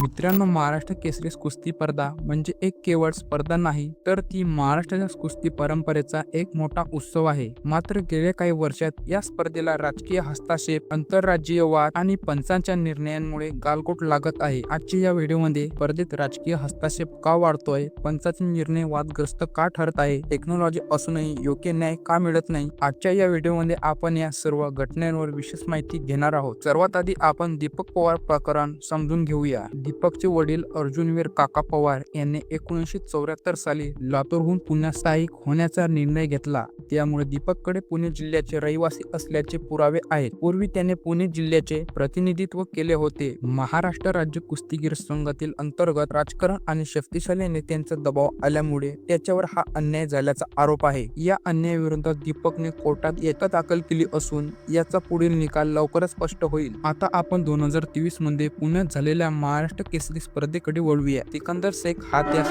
मित्रांनो महाराष्ट्र केसरी कुस्ती स्पर्धा म्हणजे एक केवळ स्पर्धा नाही तर ती महाराष्ट्राच्या कुस्ती परंपरेचा एक मोठा उत्सव आहे. मात्र गेल्या काही वर्षात या स्पर्धेला राजकीय हस्तक्षेप आंतरराज्यीय वाद आणि पंचांच्या निर्णयांमुळे गालकोट लागत आहे. आजच्या या व्हिडिओमध्ये स्पर्धेत राजकीय हस्तक्षेप का वाढतोय पंचाचे निर्णय वादग्रस्त का ठरत आहे टेक्नॉलॉजी असूनही योग्य न्याय का मिळत नाही आजच्या या व्हिडिओमध्ये आपण या सर्व घटनांवर विशेष माहिती घेणार आहोत. सर्वात आधी आपण दीपक पवार प्रकरण समजून घेऊया. दीपकचे वडील अर्जुनवीर काका पवार यांनी एकोणीसशे चौऱ्याहत्तर साली लातूरहून पुण्यात स्थायिक होण्याचा निर्णय घेतला. त्यामुळे दीपककडे पुणे जिल्ह्याचे रहिवासी असल्याचे पुरावे आहेत. पूर्वी त्याने पुणे जिल्ह्याचे प्रतिनिधित्व केले होते. महाराष्ट्र राज्य कुस्तीगीर संघातील अंतर्गत राजकारण आणि शक्तिशाली नेत्यांचा दबाव आल्यामुळे त्याच्यावर हा अन्याय झाल्याचा आरोप आहे. या अन्यायाविरोधात दीपकने कोर्टात याचिका दाखल केली असून याचा पुढील निकाल लवकरच स्पष्ट होईल. आता आपण दोन हजार तेवीसमध्ये पुण्यात झालेल्या महाराष्ट्र केसरी स्पर्धेकडे वळूया. सिकंदर शेख हा त्या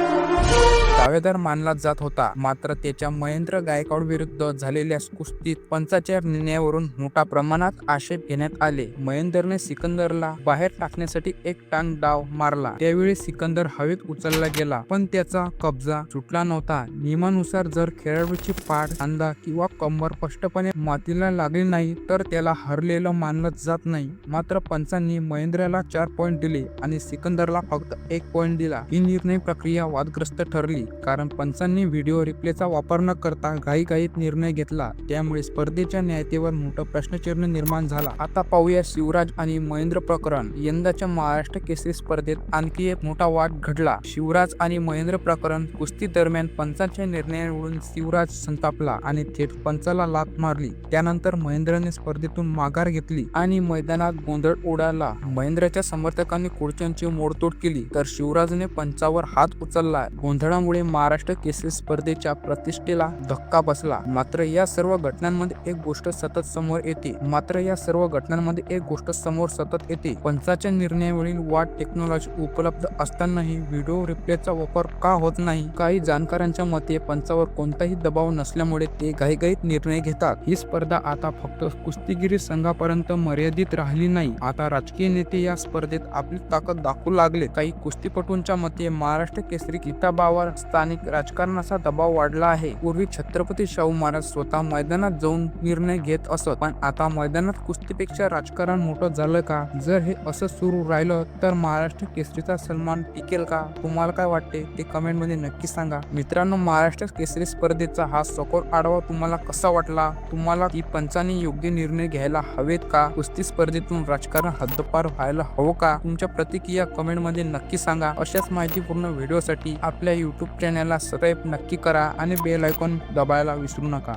दावेदार मानला जात होता. मात्र त्याच्या महेंद्र गायकवाड विरुद्ध झालेल्या कुस्तीत पंचाच्या निर्णयावरून मोठ्या प्रमाणात आक्षेप घेण्यात आले. महेंदरने सिकंदरला बाहेर टाकण्यासाठी एक टांग डाव मारला. त्यावेळी सिकंदर हवेत उचलला गेला. पण त्याचा कब्जा सुटला नव्हता. नियमानुसार जर खेळाडूची पाठ अंदा किंवा कंबर स्पष्टपणे मातीला लागली नाही तर त्याला हरलेलं मानलं जात नाही. मात्र पंचांनी महेंद्रला चार पॉइंट दिले आणि सिकंदरला फक्त एक पॉइंट दिला. ही निर्णय प्रक्रिया वादग्रस्त ठरली. कारण पंचांनी व्हिडिओ रिप्लेचा वापर न करता घाईघाईत निर्णय घेतला. त्यामुळे स्पर्धेच्या न्यायतेवर मोठं प्रश्नचिन्ह निर्माण झाला. आता पाहूया शिवराज आणि महेंद्र प्रकरण. यंदाच्या महाराष्ट्र केसरी स्पर्धेत आणखी एक मोठा वाद घडला. शिवराज आणि महेंद्र प्रकरण कुस्ती दरम्यान पंचांच्या निर्णयावरून शिवराज संतापला आणि थेट पंचाला लात मारली. त्यानंतर महेंद्रने स्पर्धेतून माघार घेतली आणि मैदानात गोंधळ उडाला. महेंद्रच्या समर्थकांनी खुर्च्यांची मोडतोड केली तर शिवराजने पंचावर हात उचलला. गोंधळामुळे महाराष्ट्र केसरी स्पर्धेच्या प्रतिष्ठेला धक्का बसला. मात्र या सर्व घटनांमध्ये एक गोष्ट सतत समोर येते. मात्र या सर्व घटनांमध्ये एक गोष्ट समोर सतत येते. पंचाच्या निर्णयावरील वाट टेक्नॉलॉजी उपलब्ध असतानाही व्हिडिओ रिप्लेचा वापर का होत नाही? काही जाणकारांच्या मते पंचावर कोणताही दबाव नसल्यामुळे ते घाईघाईत निर्णय घेतात. ही स्पर्धा आता फक्त कुस्तीगिरी संघापर्यंत मर्यादित राहिली नाही. आता राजकीय नेते या स्पर्धेत आपली ताकद दाखव लागले. काही कुस्तीपटूंच्या मते महाराष्ट्र केसरी किताबावर स्थानिक राजकारणाचा दबाव वाढला आहे. पूर्वी छत्रपती शाहू महाराज स्वतः मैदानात जाऊन निर्णय घेत असत. पण आता मैदानात कुस्तीपेक्षा राजकारण मोठं झालं का? जर हे असं सुरू राहिलं तर महाराष्ट्र केसरीचा सन्मान टिकेल का? तुम्हाला काय वाटते? ते कमेंटमध्ये नक्की सांगा. मित्रांनो महाराष्ट्र केसरी स्पर्धेचा हा सखोल आढावा तुम्हाला कसा वाटला? तुम्हाला ती पंचाने योग्य निर्णय घ्यायला हवेत का? कुस्ती स्पर्धेतून राजकारण हद्दपार व्हायला हवं का? तुमच्या प्रतिक्रिया या कमेंटमध्ये नक्की सांगा. अशाच माहितीपूर्ण व्हिडिओसाठी आपल्या यूट्यूब चॅनलला सबस्क्राईब नक्की करा आणि बेल आयकॉन दबायला विसरू नका.